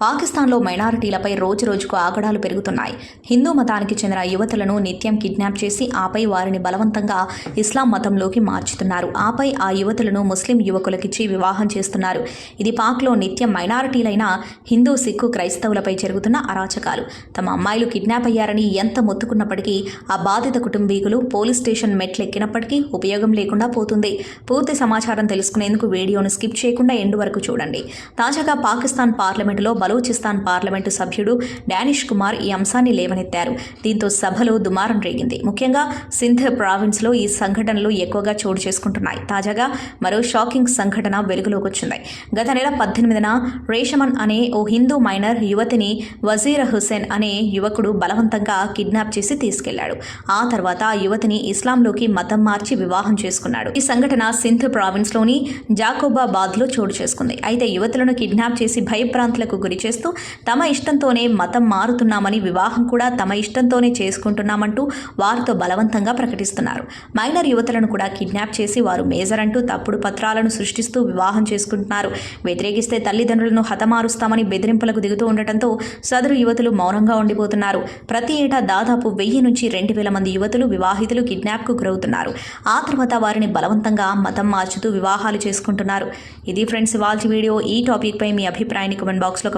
పాకిస్తాన్లో మైనారిటీలపై రోజు రోజుకు ఆగడాలు పెరుగుతున్నాయి. హిందూ మతానికి చెందిన యువతులను నిత్యం కిడ్నాప్ చేసి ఆపై వారిని బలవంతంగా ఇస్లాం మతంలోకి మార్చుతున్నారు. ఆపై ఆ యువతులను ముస్లిం యువకులకిచ్చి వివాహం చేస్తున్నారు. ఇది పాక్లో నిత్యం మైనారిటీలైన హిందూ సిక్కు క్రైస్తవులపై జరుగుతున్న అరాచకాలు. తమ అమ్మాయిలు కిడ్నాప్ అయ్యారని ఎంత మొత్తుకున్నప్పటికీ ఆ బాధిత కుటుంబీకులు పోలీస్ స్టేషన్ మెట్లెక్కినప్పటికీ ఉపయోగం లేకుండా పోతుంది. పూర్తి సమాచారం తెలుసుకునేందుకు వీడియోను స్కిప్ చేయకుండా ఎండు వరకు చూడండి. తాజాగా పాకిస్తాన్ పార్లమెంటులో బలూచిస్తాన్ పార్లమెంటు సభ్యుడు డానిష్ కుమార్ ఈ అంశాన్ని లేవనెత్తారు. దీంతో సభలో దుమారం రేగింది. ముఖ్యంగా సింధ్ ప్రావిన్స్లో ఈ సంఘటనలు ఎక్కువగా చోటు చేసుకుంటున్నాయి. తాజాగా మరో షాకింగ్ సంఘటన వెలుగులోకి వచ్చింది. గత నెల పద్దెనిమిదిన రేషమన్ అనే ఓ హిందూ మైనర్ యువతిని వజీర్ హుసేన్ అనే యువకుడు బలవంతంగా కిడ్నాప్ చేసి తీసుకెళ్ళాడు. ఆ తర్వాత ఆ యువతిని ఇస్లాంలోకి మతం మార్చి వివాహం చేసుకున్నాడు. ఈ సంఘటన సింధ్ ప్రావిన్స్లోని జాకోబాబాద్లో చోటు చేసుకుంది. అయితే యువతులను కిడ్నాప్ చేసి భయభ్రాంతులకు గురి చేస్తూ తమ ఇష్టంతోనే మతం మారుతున్నామని వివాహం కూడా తమ ఇష్టంతోనే చేసుకుంటున్నామంటూ వారితో బలవంతంగా ప్రకటిస్తున్నారు. మైనర్ యువతలను కూడా కిడ్నాప్ చేసి వారు మేజర్ అంటూ తప్పుడు పత్రాలను సృష్టిస్తూ వివాహం చేసుకుంటున్నారు. వ్యతిరేకిస్తే తల్లిదండ్రులను హతమారుస్తామని బెదిరింపులకు దిగుతూ ఉండటంతో సదరు యువతులు మౌనంగా ఉండిపోతున్నారు. ప్రతి ఏటా దాదాపు వెయ్యి నుంచి రెండు వేల మంది యువతులు వివాహితులు కిడ్నాప్కు గురవుతున్నారు. ఆ తర్వాత వారిని బలవంతంగా మతం మార్చుతూ వివాహాలు చేసుకుంటున్నారు. ఇది ఫ్రెండ్స్ ఇవాళ వీడియో. ఈ టాపిక్పై మీ అభిప్రాయాన్ని కమెంట్ బాక్స్లో